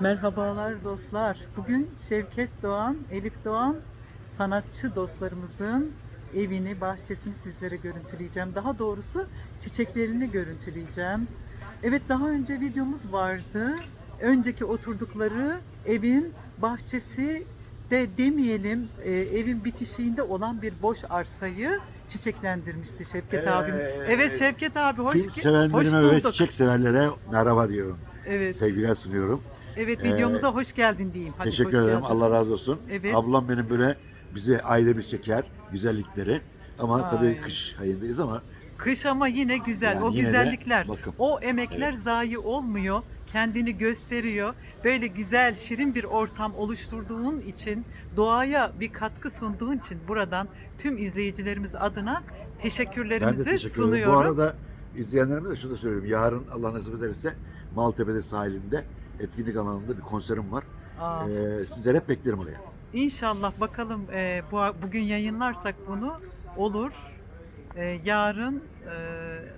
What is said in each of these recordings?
Merhabalar dostlar. Bugün Şevket Doğan, Elif Doğan sanatçı dostlarımızın evini, bahçesini sizlere görüntüleyeceğim. Daha doğrusu çiçeklerini görüntüleyeceğim. Evet daha önce videomuz vardı. Önceki oturdukları evin bahçesi de demeyelim e, evin bitişiğinde olan bir boş arsayı çiçeklendirmişti Şevket Evet. abimiz. Evet Şevket abi hoş, Tüm hoş sevenlerime ve bulduk. çiçek severlere merhaba diyorum. Evet. Sevgiler sunuyorum. Evet Ee, videomuza hoş geldin diyeyim. Hadi Teşekkür hoş ederim. geldin. Allah razı olsun. Evet. Ablam benim böyle bize ayrı bir çeker güzellikleri. Ama Ay. tabii kış ayındayız ama Kış ama yine güzel. Yani o yine de güzellikler, bakım. o emekler zayi olmuyor. Kendini gösteriyor. Böyle güzel, şirin bir ortam oluşturduğun için, doğaya bir katkı sunduğun için buradan tüm izleyicilerimiz adına ben teşekkürlerimizi de teşekkür ederim. sunuyorum. Bu arada izleyenlerime de şunu da söyleyeyim. Yarın Allah nasip ederse Maltepe'de sahilinde etkinlik alanında bir konserim var. Aa, Ee, sizleri hep beklerim oraya. İnşallah bakalım e, bu bugün yayınlarsak bunu olur. E, yarın e,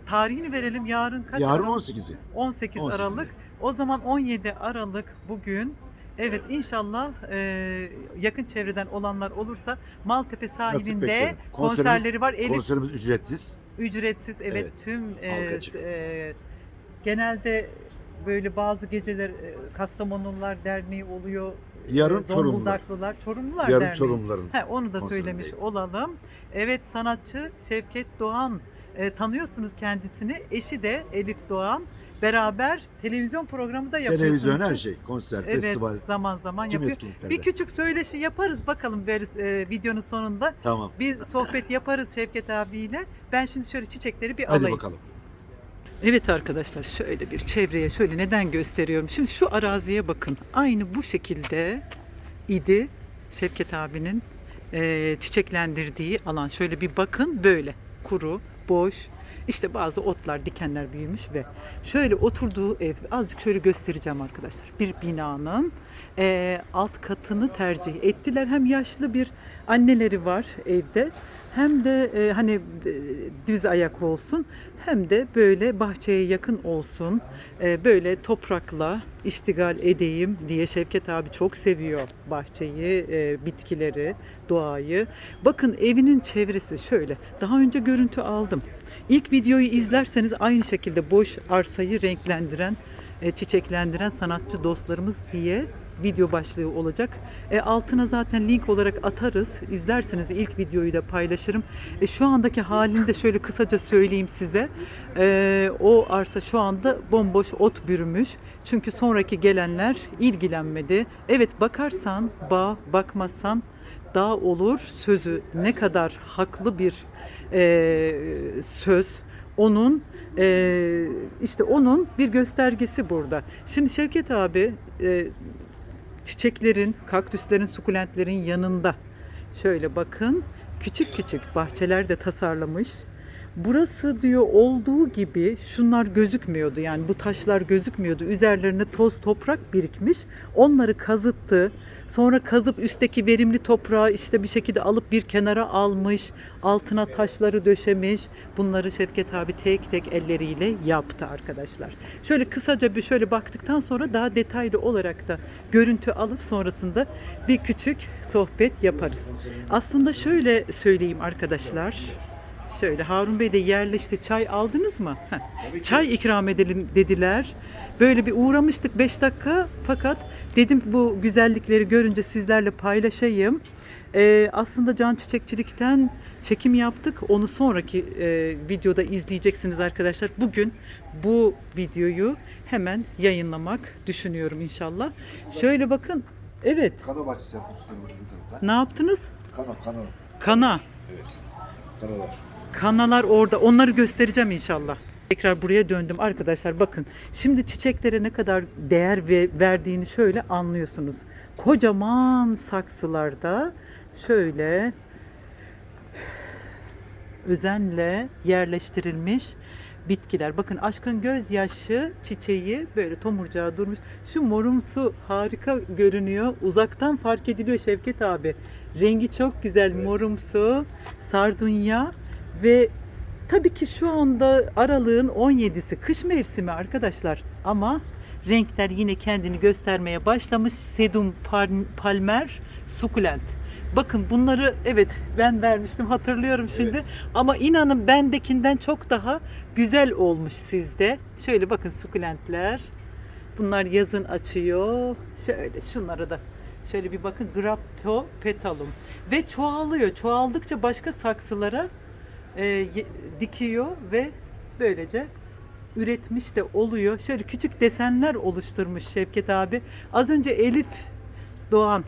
tarihini verelim. Yarın kaç? Yarın Aralık? 18'i. 18 18'i. Aralık. O zaman 17 Aralık bugün. Evet inşallah e, yakın çevreden olanlar olursa Maltepe sahilinde konserleri var. Elif Konserimiz ücretsiz. ücretsiz. Evet, Evet, tüm e, e, genelde böyle bazı geceler e, Kastamonulular Derneği oluyor. Yarın E, Çorumlular. Zonguldaklalar. Çorumlular Yarın Derneği. Çorumluların. He, onu da söylemiş olalım. Evet sanatçı Şevket Doğan e, tanıyorsunuz kendisini. Eşi de Elif Doğan. Beraber televizyon programı da yapıyorsunuz. Televizyon her şey. Konser, Evet festival, zaman zaman yapıyor. Bir küçük söyleşi yaparız bakalım veririz, e, videonun sonunda. Tamam. Bir sohbet yaparız Şevket abiyle. Ben şimdi şöyle çiçekleri bir Hadi alayım. bakalım. Evet arkadaşlar şöyle bir çevreye şöyle neden gösteriyorum. Şimdi şu araziye bakın. Aynı bu şekilde idi Şevket abinin eee, çiçeklendirdiği alan. Şöyle bir bakın böyle kuru, boş. İşte bazı otlar, dikenler büyümüş ve şöyle oturduğu ev azıcık şöyle göstereceğim arkadaşlar. Bir binanın eee, alt katını tercih ettiler. Hem yaşlı bir anneleri var evde hem de e, hani e, düz ayak olsun hem de böyle bahçeye yakın olsun. E, böyle toprakla iştigal edeyim diye Şevket abi çok seviyor bahçeyi, e, bitkileri, doğayı. Bakın evinin çevresi şöyle. Daha önce görüntü aldım. İlk videoyu izlerseniz aynı şekilde boş arsayı renklendiren, e, çiçeklendiren sanatçı dostlarımız diye video başlığı olacak. E, altına zaten link olarak atarız. İzlerseniz ilk videoyu da paylaşırım. E, şu andaki halini de şöyle kısaca söyleyeyim size. E, o arsa şu anda bomboş ot bürümüş. Çünkü sonraki gelenler ilgilenmedi. Evet bakarsan bağ, bakmazsan dağ olur sözü ne kadar haklı bir e, söz. Onun e, işte onun bir göstergesi burada. Şimdi Şevket abi e, çiçeklerin, kaktüslerin, sukulentlerin yanında şöyle bakın küçük küçük bahçeler de tasarlamış. Burası diyor olduğu gibi şunlar gözükmüyordu yani bu taşlar gözükmüyordu. Üzerlerine toz toprak birikmiş. Onları kazıttı. Sonra kazıp üstteki verimli toprağı işte bir şekilde alıp bir kenara almış. Altına taşları döşemiş. Bunları Şevket abi tek tek elleriyle yaptı arkadaşlar. Şöyle kısaca bir şöyle baktıktan sonra daha detaylı olarak da görüntü alıp sonrasında bir küçük sohbet yaparız. Aslında şöyle söyleyeyim arkadaşlar. Şöyle Harun Bey de yerleşti. Çay aldınız mı? Heh. Çay ikram edelim dediler. Böyle bir uğramıştık 5 dakika fakat dedim bu güzellikleri görünce sizlerle paylaşayım. Ee, aslında can çiçekçilikten çekim yaptık. Onu sonraki e, videoda izleyeceksiniz arkadaşlar. Bugün bu videoyu hemen yayınlamak düşünüyorum inşallah. Şöyle bakın. Evet. Kano bahçesi tarafta. Ne yaptınız? Kano, kano. Kana. Evet. Kanolar. Kanalar orada. Onları göstereceğim inşallah. Tekrar buraya döndüm arkadaşlar bakın. Şimdi çiçeklere ne kadar değer ve verdiğini şöyle anlıyorsunuz. Kocaman saksılarda şöyle özenle yerleştirilmiş bitkiler. Bakın aşkın gözyaşı çiçeği böyle tomurcağa durmuş. Şu morumsu harika görünüyor. Uzaktan fark ediliyor Şevket abi. Rengi çok güzel morumsu, sardunya ve tabii ki şu anda aralığın 17'si kış mevsimi arkadaşlar. Ama Renkler yine kendini göstermeye başlamış. Sedum palmer sukulent. Bakın bunları evet ben vermiştim hatırlıyorum şimdi. Evet. Ama inanın bendekinden çok daha güzel olmuş sizde. Şöyle bakın sukulentler. Bunlar yazın açıyor. Şöyle şunlara da şöyle bir bakın grapto petalum ve çoğalıyor. Çoğaldıkça başka saksılara e, dikiyor ve böylece üretmiş de oluyor. Şöyle küçük desenler oluşturmuş Şevket abi. Az önce Elif Doğan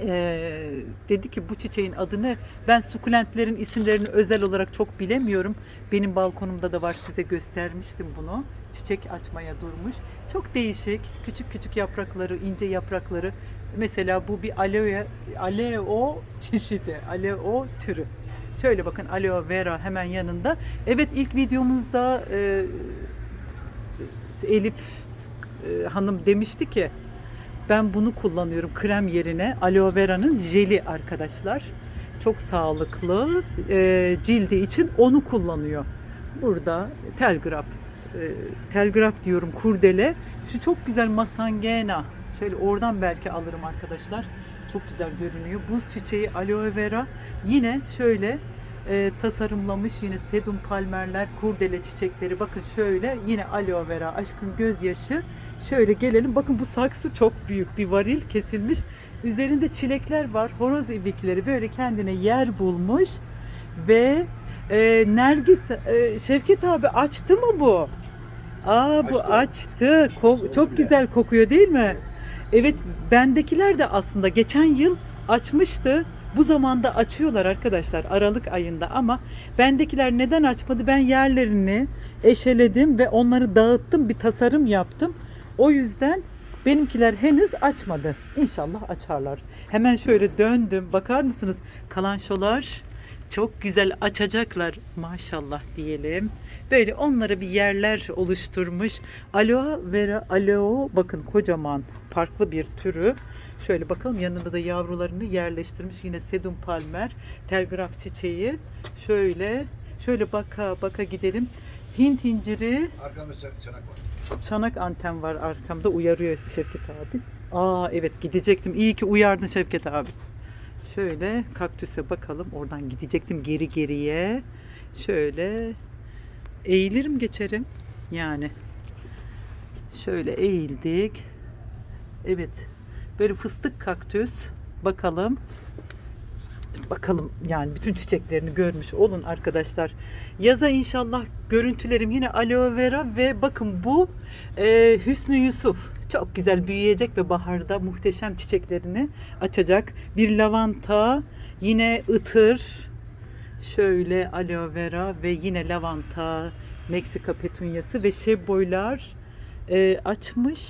e, dedi ki bu çiçeğin adı ne? Ben sukulentlerin isimlerini özel olarak çok bilemiyorum. Benim balkonumda da var size göstermiştim bunu. Çiçek açmaya durmuş. Çok değişik. Küçük küçük yaprakları, ince yaprakları. Mesela bu bir aloe, aleo çeşidi, aleo türü. Şöyle bakın aloe vera hemen yanında. Evet ilk videomuzda e, Elif e, hanım demişti ki ben bunu kullanıyorum krem yerine aloe vera'nın jeli arkadaşlar. Çok sağlıklı e, cildi için onu kullanıyor. Burada telgraf, e, telgraf diyorum kurdele. Şu çok güzel masangena. Şöyle oradan belki alırım arkadaşlar. Çok güzel görünüyor. Buz çiçeği aloe vera yine şöyle e, tasarımlamış yine sedum palmerler, kurdele çiçekleri. Bakın şöyle yine aloe vera, aşkın gözyaşı. Şöyle gelelim. Bakın bu saksı çok büyük. Bir varil kesilmiş. Üzerinde çilekler var. Horoz ibikleri böyle kendine yer bulmuş. Ve e, Nergis, e, Şevket abi açtı mı bu? Aa bu Açtı. açtı. Ko- çok güzel kokuyor değil mi? Evet. Evet bendekiler de aslında geçen yıl açmıştı. Bu zamanda açıyorlar arkadaşlar Aralık ayında ama bendekiler neden açmadı? Ben yerlerini eşeledim ve onları dağıttım bir tasarım yaptım. O yüzden benimkiler henüz açmadı. İnşallah açarlar. Hemen şöyle döndüm. Bakar mısınız? Kalanşolar çok güzel açacaklar maşallah diyelim. Böyle onlara bir yerler oluşturmuş. Aloe vera aloe bakın kocaman farklı bir türü. Şöyle bakalım yanında da yavrularını yerleştirmiş. Yine sedum palmer, telgraf çiçeği. Şöyle şöyle baka baka gidelim. Hint inciri, Arkamda çan- çanak var. çanak anten var arkamda uyarıyor Şevket abi. Aa evet gidecektim. İyi ki uyardın Şevket abi. Şöyle kaktüse bakalım. Oradan gidecektim geri geriye. Şöyle eğilirim geçerim. Yani şöyle eğildik. Evet. Böyle fıstık kaktüs. Bakalım. Bakalım yani bütün çiçeklerini görmüş olun arkadaşlar. Yaza inşallah görüntülerim yine aloe vera ve bakın bu e, Hüsnü Yusuf. Çok güzel büyüyecek ve baharda muhteşem çiçeklerini açacak. Bir lavanta, yine ıtır, şöyle aloe vera ve yine lavanta, Meksika petunyası ve şebboylar e, açmış.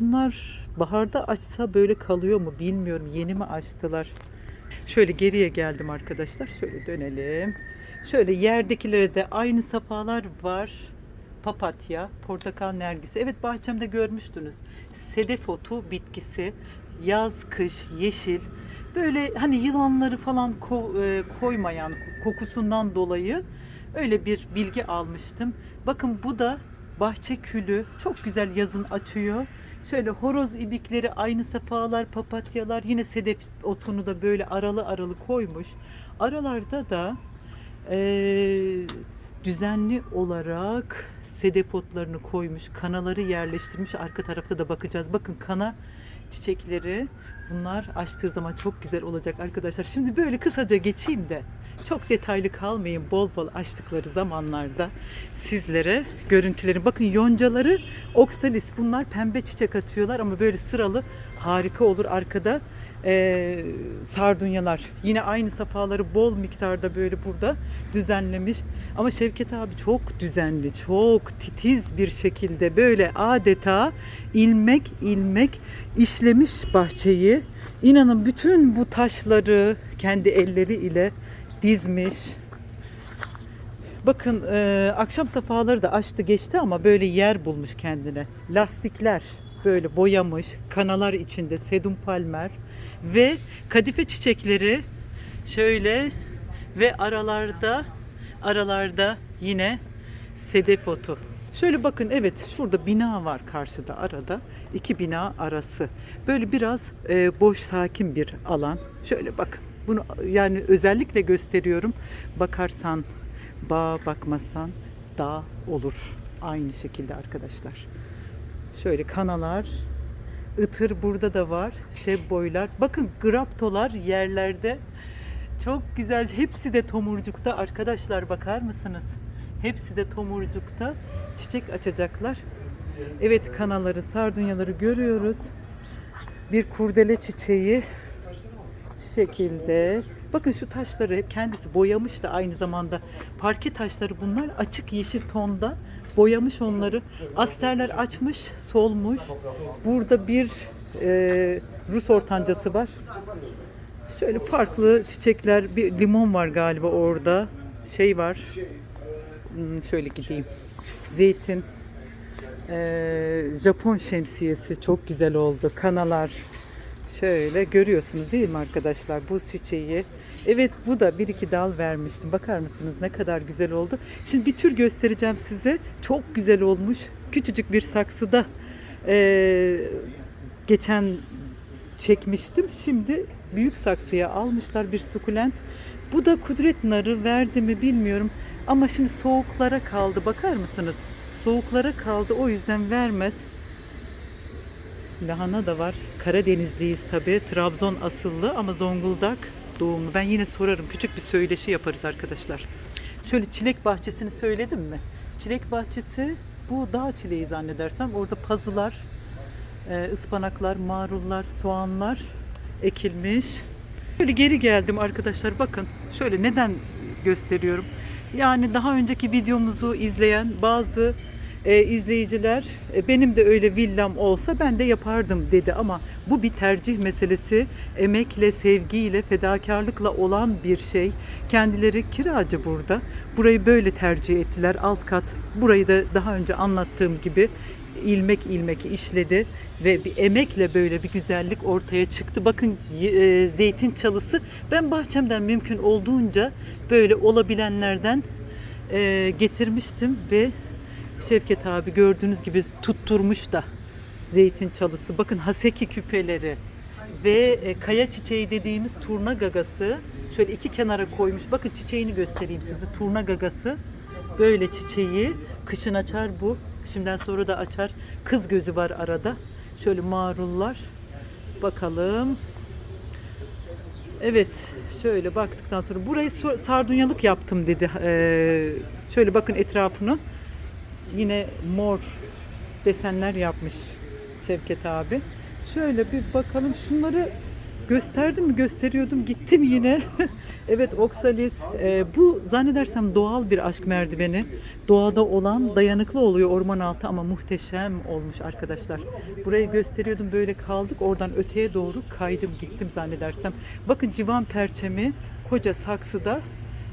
Bunlar baharda açsa böyle kalıyor mu bilmiyorum. Yeni mi açtılar? Şöyle geriye geldim arkadaşlar. Şöyle dönelim. Şöyle yerdekilere de aynı sapalar var. Papatya, portakal nergisi. Evet bahçemde görmüştünüz. Sedef otu bitkisi. Yaz, kış, yeşil. Böyle hani yılanları falan ko- e, koymayan kokusundan dolayı öyle bir bilgi almıştım. Bakın bu da bahçe külü. Çok güzel yazın açıyor. Şöyle horoz ibikleri aynı sefalar, papatyalar yine sedef otunu da böyle aralı aralı koymuş. Aralarda da eee, düzenli olarak sedef otlarını koymuş, kanaları yerleştirmiş. Arka tarafta da bakacağız. Bakın kana çiçekleri bunlar açtığı zaman çok güzel olacak arkadaşlar. Şimdi böyle kısaca geçeyim de çok detaylı kalmayın. Bol bol açtıkları zamanlarda sizlere görüntüleri. Bakın yoncaları oksalis bunlar pembe çiçek atıyorlar ama böyle sıralı harika olur arkada eee, sardunyalar yine aynı safaları bol miktarda böyle burada düzenlemiş ama Şevket abi çok düzenli çok titiz bir şekilde böyle adeta ilmek ilmek işlemiş bahçeyi inanın bütün bu taşları kendi elleri ile dizmiş Bakın e, akşam safaları da açtı geçti ama böyle yer bulmuş kendine. Lastikler böyle boyamış, kanalar içinde sedum palmer ve kadife çiçekleri şöyle ve aralarda aralarda yine sedef otu. Şöyle bakın evet şurada bina var karşıda arada. iki bina arası. Böyle biraz e, boş sakin bir alan. Şöyle bakın. Bunu yani özellikle gösteriyorum. Bakarsan bağ bakmasan dağ olur. Aynı şekilde arkadaşlar. Şöyle kanalar, ıtır burada da var. Şebboylar. Bakın graptolar yerlerde. Çok güzel. Hepsi de tomurcukta. Arkadaşlar bakar mısınız? Hepsi de tomurcukta. Çiçek açacaklar. Evet kanaları, sardunyaları görüyoruz. Bir kurdele çiçeği şekilde. Bakın şu taşları hep kendisi boyamış da aynı zamanda. Parke taşları bunlar açık yeşil tonda boyamış onları. Asterler açmış, solmuş. Burada bir e, Rus ortancası var. Şöyle farklı çiçekler, bir limon var galiba orada. Şey var. Hmm, şöyle gideyim. Zeytin. Ee, Japon şemsiyesi çok güzel oldu. Kanalar. Şöyle görüyorsunuz değil mi arkadaşlar bu çiçeği? Evet bu da bir iki dal vermiştim. Bakar mısınız ne kadar güzel oldu. Şimdi bir tür göstereceğim size. Çok güzel olmuş. Küçücük bir saksıda ee, geçen çekmiştim. Şimdi büyük saksıya almışlar bir sukulent. Bu da kudret narı verdi mi bilmiyorum. Ama şimdi soğuklara kaldı. Bakar mısınız? Soğuklara kaldı. O yüzden vermez. Lahana da var. Karadenizliyiz tabii. Trabzon asıllı ama Zonguldak doğumlu. Ben yine sorarım. Küçük bir söyleşi yaparız arkadaşlar. Şöyle çilek bahçesini söyledim mi? Çilek bahçesi bu dağ çileği zannedersem. Orada pazılar, e, ıspanaklar, marullar, soğanlar ekilmiş. Şöyle geri geldim arkadaşlar. Bakın şöyle neden gösteriyorum. Yani daha önceki videomuzu izleyen bazı e, izleyiciler e, benim de öyle villam olsa ben de yapardım dedi ama bu bir tercih meselesi. Emekle, sevgiyle, fedakarlıkla olan bir şey. Kendileri kiracı burada. Burayı böyle tercih ettiler. Alt kat. Burayı da daha önce anlattığım gibi ilmek ilmek işledi ve bir emekle böyle bir güzellik ortaya çıktı. Bakın e, zeytin çalısı ben bahçemden mümkün olduğunca böyle olabilenlerden e, getirmiştim ve Şevket abi gördüğünüz gibi tutturmuş da zeytin çalısı. Bakın haseki küpeleri ve e, kaya çiçeği dediğimiz turna gagası şöyle iki kenara koymuş. Bakın çiçeğini göstereyim size. Turna gagası böyle çiçeği kışın açar bu. Şimdiden sonra da açar. Kız gözü var arada. Şöyle marullar. Bakalım. Evet, şöyle baktıktan sonra burayı sardunyalık yaptım dedi. Ee, şöyle bakın etrafını. Yine mor desenler yapmış Şevket abi. Şöyle bir bakalım şunları gösterdim mi gösteriyordum gittim yine. evet oksalis Ee, bu zannedersem doğal bir aşk merdiveni. Doğada olan dayanıklı oluyor orman altı ama muhteşem olmuş arkadaşlar. Burayı gösteriyordum böyle kaldık oradan öteye doğru kaydım gittim zannedersem. Bakın civan perçemi koca saksıda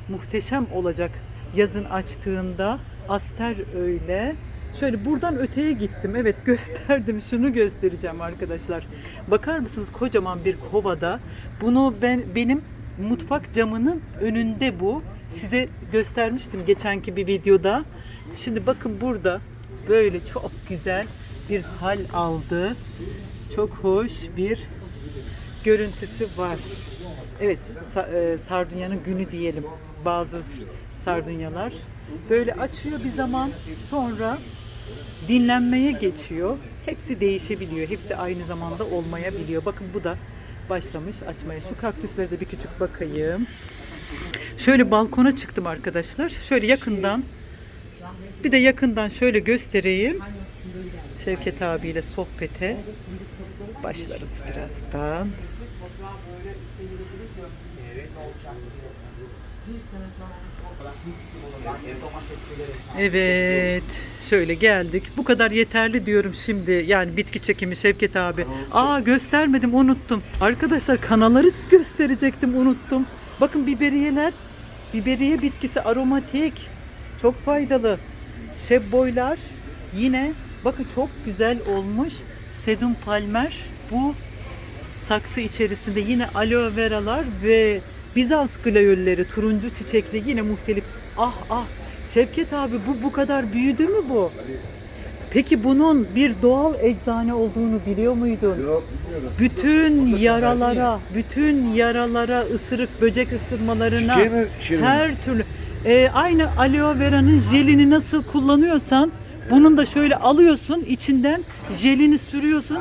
muhteşem olacak yazın açtığında. Aster öyle. Şöyle buradan öteye gittim. Evet gösterdim. Şunu göstereceğim arkadaşlar. Bakar mısınız kocaman bir kovada. Bunu ben benim mutfak camının önünde bu. Size göstermiştim geçenki bir videoda. Şimdi bakın burada böyle çok güzel bir hal aldı. Çok hoş bir görüntüsü var. Evet, e, sardunyanın günü diyelim. Bazı sardunyalar böyle açıyor bir zaman sonra dinlenmeye geçiyor. Hepsi değişebiliyor. Hepsi aynı zamanda olmayabiliyor. Bakın bu da başlamış açmaya. Şu kaktüslere de bir küçük bakayım. Şöyle balkona çıktım arkadaşlar. Şöyle yakından bir de yakından şöyle göstereyim. Şevket abiyle sohbete başlarız birazdan. Evet. Şöyle geldik. Bu kadar yeterli diyorum şimdi. Yani bitki çekimi Şevket abi. Aa göstermedim unuttum. Arkadaşlar kanaları gösterecektim unuttum. Bakın biberiyeler. Biberiye bitkisi aromatik. Çok faydalı. Şebboylar yine bakın çok güzel olmuş. Sedum palmer bu saksı içerisinde yine aloe veralar ve Bizans glayolleri turuncu çiçekli yine muhtelif ah ah Şevket abi bu bu kadar büyüdü mü bu? Peki bunun bir doğal eczane olduğunu biliyor muydun? Yok bilmiyorum. Bütün yaralara, bütün yaralara, ısırık, böcek ısırmalarına, Çiçeği mi şirin? her türlü. Ee, aynı aloe vera'nın jelini nasıl kullanıyorsan bunun da şöyle alıyorsun içinden jelini sürüyorsun.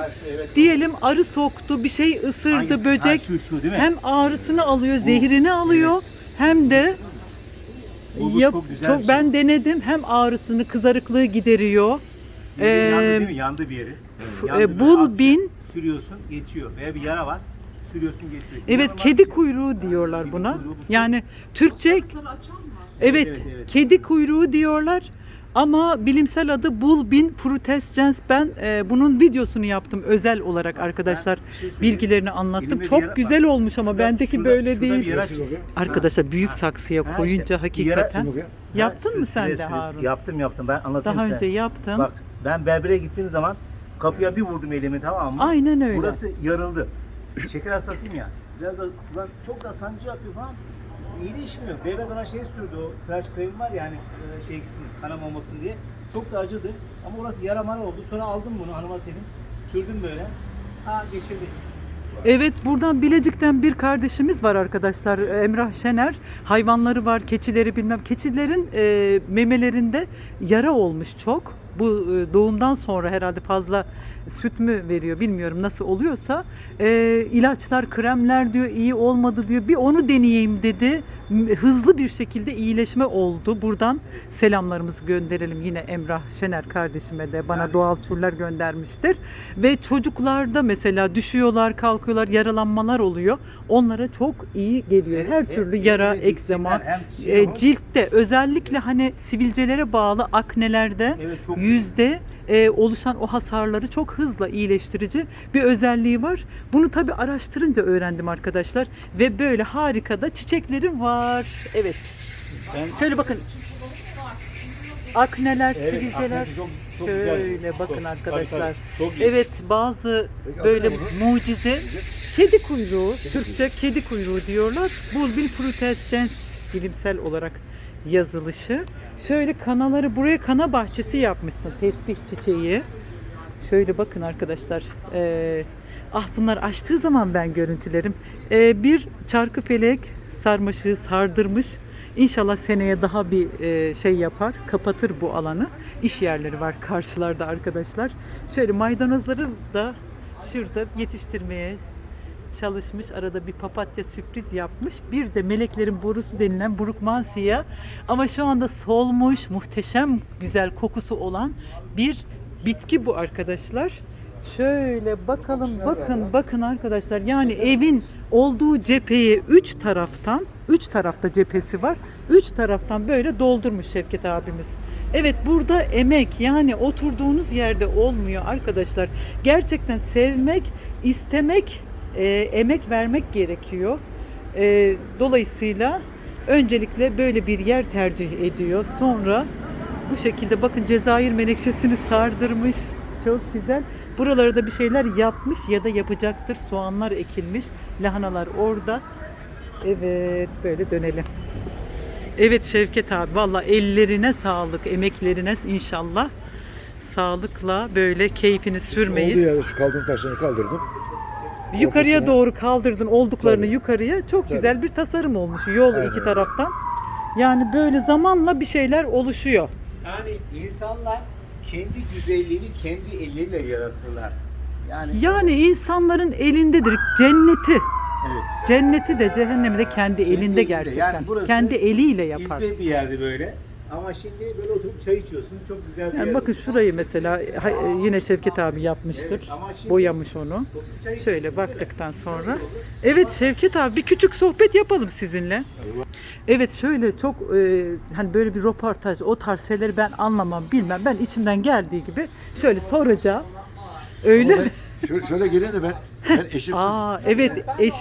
Diyelim arı soktu, bir şey ısırdı, Hangisi? böcek. Ha, şu şu değil mi? Hem ağrısını alıyor, zehrini alıyor hem de Bu- bu yap, çok güzel çok- şey. ben denedim. Hem ağrısını, kızarıklığı gideriyor. Yeri yandı Ee, değil mi? Yandı bir yeri. e, Yandı böyle bul bin- Sürüyorsun geçiyor. Veya bir yara var. Sürüyorsun geçiyor. Evet, İnanılmaz kedi şey. kuyruğu diyorlar Kedi buna. kuyruğu bu çok- Yani Türkçe Evet, evet, evet, evet. kedi kuyruğu diyorlar. Ama bilimsel adı Bulbin frutescens. Ben e, bunun videosunu yaptım özel olarak arkadaşlar. şey. Bilgilerini anlattım. Elimde bir Çok yara- güzel bak, olmuş ama şurada- bendeki şurada- böyle şurada değil. Arkadaşlar büyük Ha. saksıya Ha, koyunca işte, hakikaten. Bakayım. Yaptın Ha, mı sen de Harun? Yaptım yaptım. Ben anlatayım Daha size. önce yaptın. Bak ben berbere gittiğim zaman kapıya bir vurdum elimi tamam mı? Aynen öyle. Burası yarıldı. Şeker hastasıyım ya. Biraz da çok da sancı yapıyor falan. İyileşmiyor. Berber bana şey sürdü o tıraş kremi var ya hani e, şey gitsin kanam olmasın diye. Çok da acıdı. Ama orası yara mara oldu. Sonra aldım bunu hanıma senin. Sürdüm böyle. Ha geçirdi. Evet buradan Bilecik'ten bir kardeşimiz var arkadaşlar Emrah Şener. Hayvanları var keçileri bilmem. Keçilerin e, memelerinde yara olmuş çok. Bu e, doğumdan sonra herhalde fazla süt mü veriyor bilmiyorum nasıl oluyorsa. E, ilaçlar kremler diyor iyi olmadı diyor. Bir onu deneyeyim dedi. Hızlı bir şekilde iyileşme oldu. Buradan selamlarımızı gönderelim yine Emrah Şener kardeşime de bana Yani- doğal türler göndermiştir. Ve çocuklarda mesela düşüyorlar, kalkıyorlar, yaralanmalar oluyor. Onlara çok iyi geliyor. Her türlü yara, çiçeği e, ciltte özellikle hani sivilcelere bağlı aknelerde Evet çok yüzde e, oluşan o hasarları çok hızla iyileştirici bir özelliği var. Bunu tabi araştırınca öğrendim arkadaşlar ve böyle harika da çiçekleri var. Evet. Ben- Şöyle bakın. Akneler, Evet, sivilceler. çok- güzel. Şöyle bakın Çok- arkadaşlar. tabii, tabii. Çok iyi. Evet bazı Peki böyle mucize kedi kuyruğu, Türkçe kedi kuyruğu diyorlar. Bulbil frutescens bilimsel olarak yazılışı. Şöyle kanaları buraya kana bahçesi yapmışsın tesbih çiçeği. Şöyle bakın arkadaşlar. Ee, ah bunlar açtığı zaman ben görüntülerim. Ee, bir çarkı felek sarmaşığı sardırmış. İnşallah seneye daha bir e, şey yapar, kapatır bu alanı. İş yerleri var karşılarda arkadaşlar. Şöyle maydanozları da şurada yetiştirmeye çalışmış. Arada bir papatya sürpriz yapmış. Bir de meleklerin borusu denilen burukmansiya. Ama şu anda solmuş, muhteşem güzel kokusu olan bir bitki bu arkadaşlar. Şöyle bakalım bakın bakın arkadaşlar yani evin olduğu cepheyi üç taraftan üç tarafta cephesi var. Üç taraftan böyle doldurmuş Şevket abimiz. Evet burada emek yani oturduğunuz yerde olmuyor arkadaşlar. Gerçekten sevmek, istemek, e, emek vermek gerekiyor. E, dolayısıyla öncelikle böyle bir yer tercih ediyor. Sonra bu şekilde bakın Cezayir menekşesini sardırmış. Çok güzel. Buralara da bir şeyler yapmış ya da yapacaktır. Soğanlar ekilmiş. Lahanalar orada. Evet böyle dönelim. Evet Şevket abi valla ellerine sağlık, emeklerine inşallah sağlıkla böyle keyfini Olduğu sürmeyi yerde şu kaldırım taşlarını kaldırdım. Yukarıya ortasına- doğru kaldırdın olduklarını Tabii. yukarıya. Çok Tabii. güzel bir tasarım olmuş yol Aynen. iki taraftan. Yani böyle zamanla bir şeyler oluşuyor. Yani insanlar kendi güzelliğini kendi elleriyle yaratırlar. Yani Yani insanların elindedir cenneti. evet. Cenneti de cehennemi de kendi elinde elinde. gerçekten. Yani burası kendi eliyle yapar. İzbe bir yerde böyle. Ama şimdi böyle oturup çay içiyorsun. Çok güzel bir Yani yer. bakın şurayı mesela ha- yine Şevket abi yapmıştır. Boyamış onu. Şöyle baktıktan sonra. Evet Şevket abi bir küçük sohbet yapalım sizinle. Evet şöyle çok e, hani böyle bir röportaj o tarz şeyleri ben anlamam bilmem. Ben içimden geldiği gibi şöyle soracağım. Öyle mi? Şöyle, şöyle gelin de ben, ben eşimsiz. Aa evet eş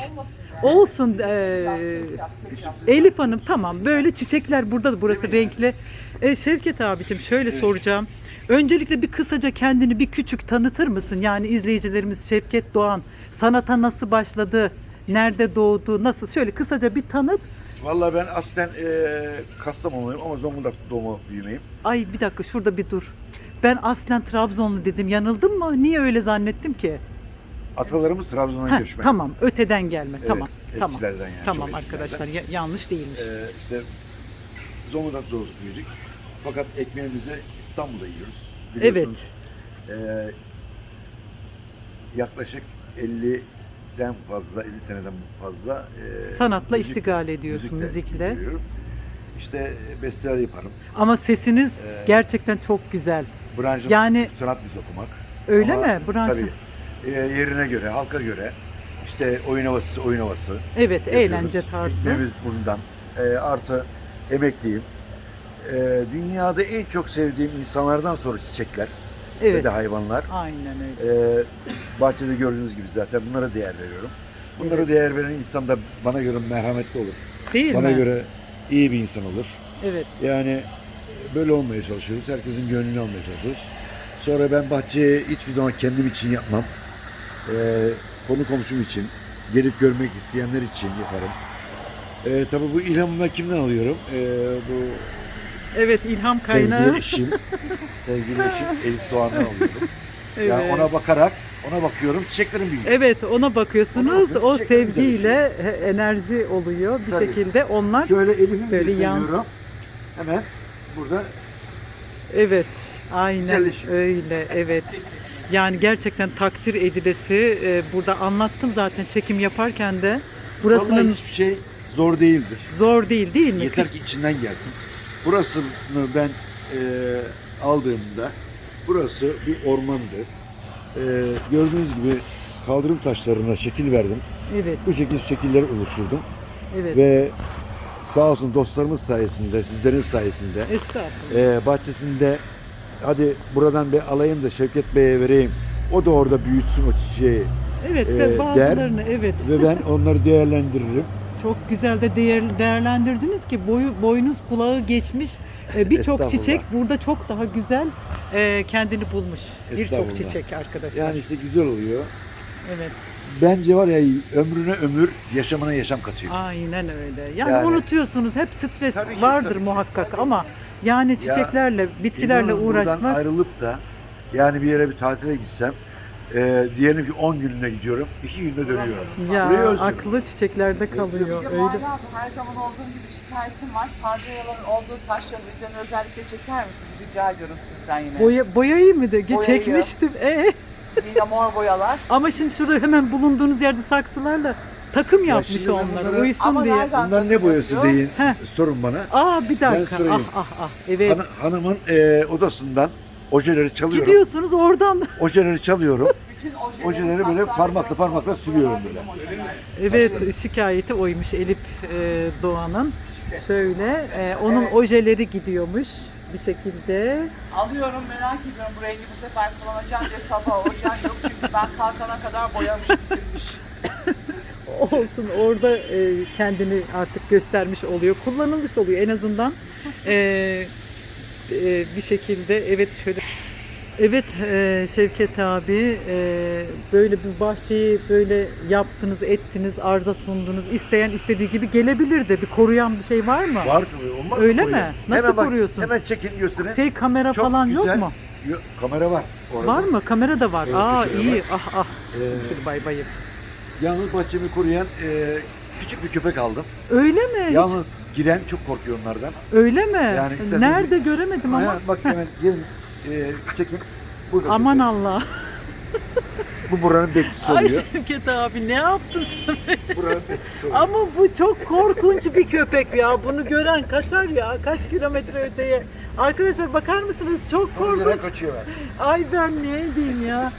olsun e, Elif Hanım tamam böyle çiçekler burada da burası renkli. E, Şevket abicim şöyle soracağım. Öncelikle bir kısaca kendini bir küçük tanıtır mısın? Yani izleyicilerimiz Şevket Doğan sanata nasıl başladı? Nerede doğdu? Nasıl? Şöyle kısaca bir tanıt. Vallahi ben aslen e, Kastamonluyum ama Zonguldak doğma büyümeyim. Ay bir dakika şurada bir dur. Ben aslen Trabzonlu dedim. Yanıldım mı? Niye öyle zannettim ki? Atalarımız Trabzon'dan Heh, göçmen. tamam, öteden gelme. Evet, tamam. Tamam. eskilerden yani, Tamam çok eskilerden. arkadaşlar. ya- yanlış değilmiş. Ee, işte Zonguldak doğduk büyüdük. Fakat ekmeğimizi İstanbul'da yiyoruz. Biliyorsunuz. ee, yaklaşık 50'den fazla, 50 seneden fazla ee, Sanatla müzik- iştigal ediyorsun müzikle. ilgileniyorum. İşte besteler yaparım. Ama sesiniz Ee, gerçekten çok güzel. Branşım Yani- sanat müziği okumak. Öyle Ama mi? Branşı. Tabii. Ee, yerine göre, halka göre. işte oyun havası, oyun havası. Evet, yapıyoruz. eğlence tarzı. Ekmeğimiz bundan. Ee, artı emekliyim. Ee, dünyada en çok sevdiğim insanlardan sonra çiçekler ve Evet. de hayvanlar. Aynen öyle. Ee, bahçede gördüğünüz gibi zaten bunlara değer veriyorum. Bunlara değer veren insan da bana göre merhametli olur. Değil bana mi? göre iyi bir insan olur. Evet. Yani böyle olmaya çalışıyoruz. Herkesin gönlünü almaya çalışıyoruz. Sonra ben bahçeyi hiçbir zaman kendim için yapmam. Ee, konu komşum için, gelip görmek isteyenler için yaparım. Ee, tabii bu ilhamı ben kimden alıyorum? Ee, bu Evet, ilham kaynağı. sevgili eşim, sevgili eşim Elif Doğan'dan alıyorum. Evet. Yani ona bakarak, ona bakıyorum, çiçeklerim büyüyor. Evet, ona bakıyorsunuz. Ona bakın, o çiçekler güzel bir sevgiyle he- enerji oluyor bir Tabii. şekilde. Onlar Şöyle Elif'imi Böyle gösteriyorum. Hemen burada evet, aynen Güzelleşiyor. öyle. Evet. Yani gerçekten takdir edilesi. e, burada anlattım zaten çekim yaparken de. Vallahi Burasının hiçbir şey zor değildir. zor değil değil mi? Yeter ki içinden gelsin. Burasını ben e, aldığımda burası bir ormandı. E, gördüğünüz gibi kaldırım taşlarına şekil verdim. Evet, Bu şekil şekiller oluşturdum. evet. Ve sağ olsun dostlarımız sayesinde, sizlerin sayesinde Estağfurullah. e, bahçesinde hadi buradan bir alayım da Şevket Bey'e vereyim. O da orada büyütsün o çiçeği Evet, e, ve bazılarını evet. ve ben onları değerlendiririm. Çok güzel de değer, değerlendirdiniz ki boyu boynuz kulağı geçmiş e, birçok çiçek burada çok daha güzel e, kendini bulmuş. Birçok çiçek arkadaşlar. Yani işte güzel oluyor. Evet. Bence var ya ömrüne ömür, yaşamına yaşam katıyor. Aynen öyle. Yani, Yani- unutuyorsunuz. Hep stres ki, vardır muhakkak ama yani çiçeklerle, bitkilerle İnanın buradan uğraşmak ayrılıp da yani bir yere bir tatile gitsem e, diyelim ki 10 gününe gidiyorum, 2 günde dönüyorum. ya Burayı özlüyorum. aklı çiçeklerde kalıyor. Bir de Öyle. Muharrem abi her zaman olduğum gibi şikayetim var. Sarduyaların olduğu taşların üzerine özellikle çeker misiniz? Rica ediyorum sizden yine. Boya, boyayı mı de Boyayı. çekmiştim. E, Yine mor boyalar. ama şimdi şurada hemen bulunduğunuz yerde saksılarla takım yapmış şimdi onları bunları- uysun Ama diye. nereden Bunlar ne boyası deyin, Heh. sorun bana. Aa bir dakika. sorayım. Ah ah ah. Evet. Han- hanımın e, odasından ojeleri çalıyorum. Gidiyorsunuz oradan. Ojeleri çalıyorum. Bütün ojeleri, Ojeleri böyle parmakla parmakla sürüyorum böyle. Evet şikayeti oymuş Elif e, Doğan'ın. Şöyle e, onun ojeleri gidiyormuş bir şekilde. Alıyorum merak ediyorum bu rengi bu sefer kullanacağım diye sabah ojem yok çünkü ben kalkana kadar boyamış bitirmiş. Olsun orada e, kendini artık göstermiş oluyor. Kullanılmış oluyor en azından. E, e, bir şekilde evet şöyle Evet e, Şevket abi e, böyle bir bahçeyi böyle yaptınız, ettiniz, arza sundunuz. İsteyen istediği gibi gelebilirdi. Bir koruyan bir şey var mı? Var olmaz mı Öyle koyuyor? mi? Nasıl hemen bak, koruyorsun? Hemen çekin gösterin. Şey kamera Çok falan güzel. yok mu? Yo- kamera var. Orada. Var mı? Kamera da var. Evet, Aa köşede iyi. var. Ah ah. Ee, Şöyle bay bayım. Yalnız bahçemi koruyan e, küçük bir köpek aldım. Öyle mi? Yalnız giren çok korkuyor onlardan. Öyle mi? Yani istersen- Nerede göremedim ama. Ha, bak hemen gelin e, çekin. Burada Aman köpek. Allah. Bu buranın bekçisi Ay oluyor. Şevket abi ne yaptın sen? buranın bekçisi oluyor. Ama bu çok korkunç bir köpek ya. Bunu gören kaçar ya. Kaç kilometre öteye. Arkadaşlar bakar mısınız? Çok Ona göre korkunç. kaçıyor ben. Ay ben ne diyeyim ya.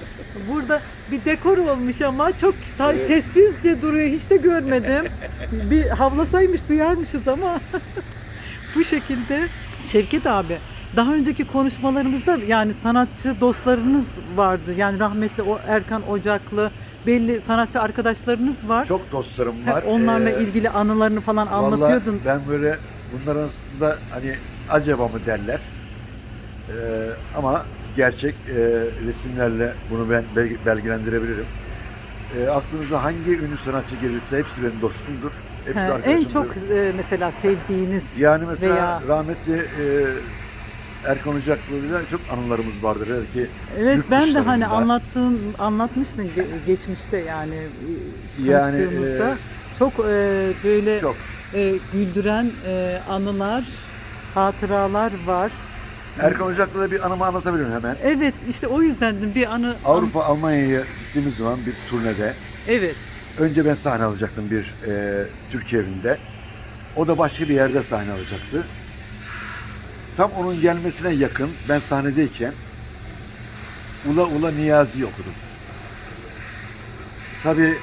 Burada bir dekor olmuş ama çok sa- sessizce duruyor. Hiç de görmedim. Bir havlasaymış duyarmışız ama bu şekilde. Şevket abi daha önceki konuşmalarımızda yani sanatçı dostlarınız vardı. Yani rahmetli o Erkan Ocaklı belli sanatçı arkadaşlarınız var. Çok dostlarım Hep var. onlarla Ee, ilgili anılarını falan anlatıyordun. ben böyle bunların arasında hani acaba mı derler. Ee, ama gerçek e, resimlerle bunu ben belge- belgelendirebilirim. E, aklınıza hangi ünlü sanatçı gelirse hepsi benim dostumdur. Hepsi Ha, en çok e, mesela sevdiğiniz Yani mesela veya- rahmetli e, Erkan Ocaklı'yla çok anılarımız vardır. Belki Evet yurt ben de hani anlattığın anlatmıştın ge- geçmişte yani e, Yani, e, çok e, böyle çok. e, güldüren e, anılar, hatıralar var. Erkan Ocaklı'da bir anımı anlatabilirim hemen. Evet işte o yüzden de bir anı Avrupa Almanya'ya gittiğimiz zaman bir turnede Evet. önce ben sahne alacaktım bir e, Türkiye evinde. O da başka bir yerde sahne alacaktı. Tam onun gelmesine yakın ben sahnedeyken Ula Ula Niyazi okudum. Tabii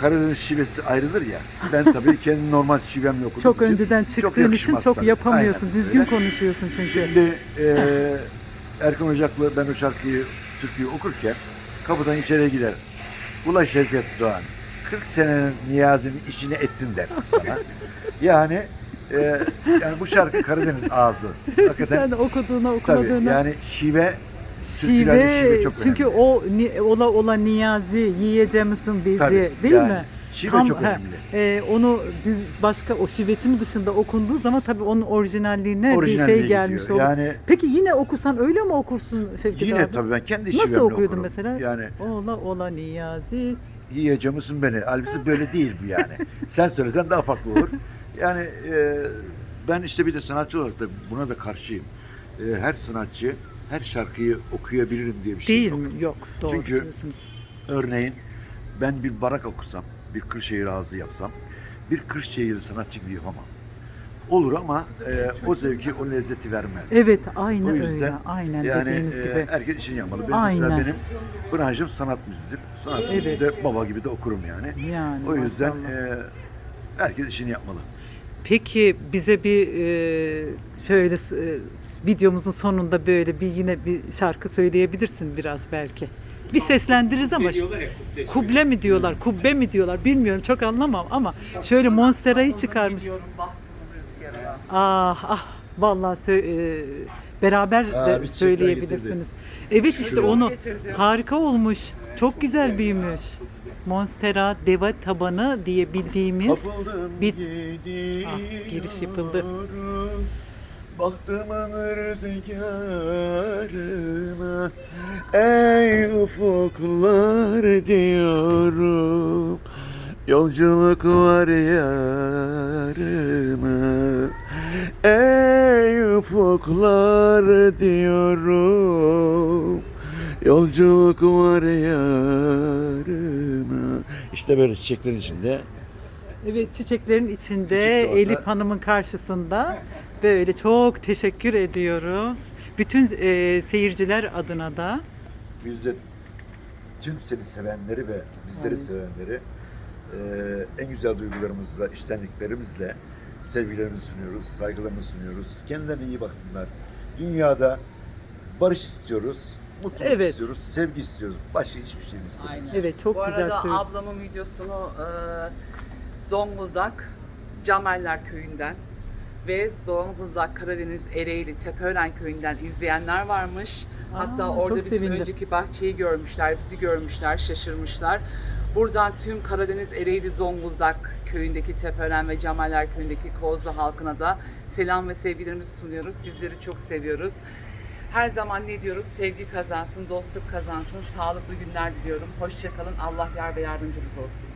Karadeniz şivesi ayrılır ya. Ben tabii kendi normal şivemle okudum. Çok önceden çıktığın için yakışmaz çok tabii. yapamıyorsun. Aynen Düzgün öyle. konuşuyorsun çünkü. Şimdi e, Erkan Ocaklı ben o şarkıyı, türküyü okurken kapıdan içeriye gider. Ula Şevket Doğan, 40 senenin Niyazi'nin işini ettin der bana. yani e, yani bu şarkı Karadeniz ağzı. Hakikaten Sen okuduğuna tabii okumadığına. yani şive, türkülerde şive çok önemli. çünkü o ni- ola ola niyazi yiyeceğimizin bizi Tabii, değil yani mi? Şive Tam, çok he, önemli. e, onu düz başka o şivesinin dışında okunduğu zaman tabii onun orijinalliğine Orijinalliğe bir şey gelmiş olur. Yani Peki yine okusan öyle mi okursun Şevket yine abi? tabii ben kendi Nasıl şivemle okuyordun okurum. mesela? Yani Ola ola niyazi. yiyeceğim misin beni? Halbuki böyle değil bu yani. Sen söylesen daha farklı olur. Yani e, ben işte bir de sanatçı olarak da buna da karşıyım. E, her sanatçı her şarkıyı okuyabilirim diye bir şey Değil yok. mi? Yok. Doğru Çünkü- diyorsunuz. Örneğin ben bir barak okusam, bir Kırşehir ağzı yapsam, bir Kırşehir sanatçı gibi yapamam. Olur ama e, o zevki, o lezzeti vermez. Evet aynı O yüzden öyle. Aynen Yani dediğiniz e, gibi. herkes işini yapmalı. Benim mesela Aynen. benim branşım sanat müziğidir. Sanat Evet. müziği de baba gibi de okurum yani. Yani O yüzden maşallah. e, herkes işini yapmalı. Peki bize bir e, şöyle e, videomuzun sonunda böyle bir yine bir şarkı söyleyebilirsin biraz belki. Bir seslendiririz ama Diyorlar ya, kuple. kuble mi diyorlar, kubbe mi diyorlar bilmiyorum çok anlamam ama şöyle Monstera'yı çıkarmış. Ah ah vallahi sö- e, beraber Aa, de biz söyleyebilirsiniz. Evet işte onu Getirdim. harika olmuş. Çok güzel büyümüş. Monstera deva tabanı diye bildiğimiz Kapıldım bir- Ah, giriş yapıldı. Bahtımın rüzgarına Ey ufuklar diyorum. Yolculuk var yarına Ey ufuklar diyorum. Yolculuk var yarına. İşte böyle çiçeklerin içinde. Evet çiçeklerin içinde Elif Hanım'ın karşısında böyle çok teşekkür ediyoruz. Bütün e, seyirciler adına da Biz de tüm seni sevenleri ve bizleri sevenleri eee, en güzel duygularımızla, içtenliklerimizle sevgilerimizi sunuyoruz, saygılarımızı sunuyoruz. Kendilerine iyi baksınlar. Dünyada barış istiyoruz, mutluluk Evet. istiyoruz, sevgi istiyoruz. Başka hiçbir şey istemiyoruz. Evet, çok Bu güzel arada söyle- ablamın videosunu e, Zonguldak Cameller Köyü'nden ve Zonguldak Karadeniz Ereğli Tepeören Köyü'nden izleyenler varmış. Hatta Aa, orada çok bizim sevindim. önceki bahçeyi görmüşler, bizi görmüşler, şaşırmışlar. Buradan tüm Karadeniz Ereğli Zonguldak köyündeki Tepeören ve Cameller Köyü'ndeki Kozlu halkına da selam ve sevgilerimizi sunuyoruz. Sizleri çok seviyoruz. Her zaman ne diyoruz? Sevgi kazansın, dostluk kazansın, sağlıklı günler diliyorum. Hoşçakalın. Allah yar ve yardımcınız olsun.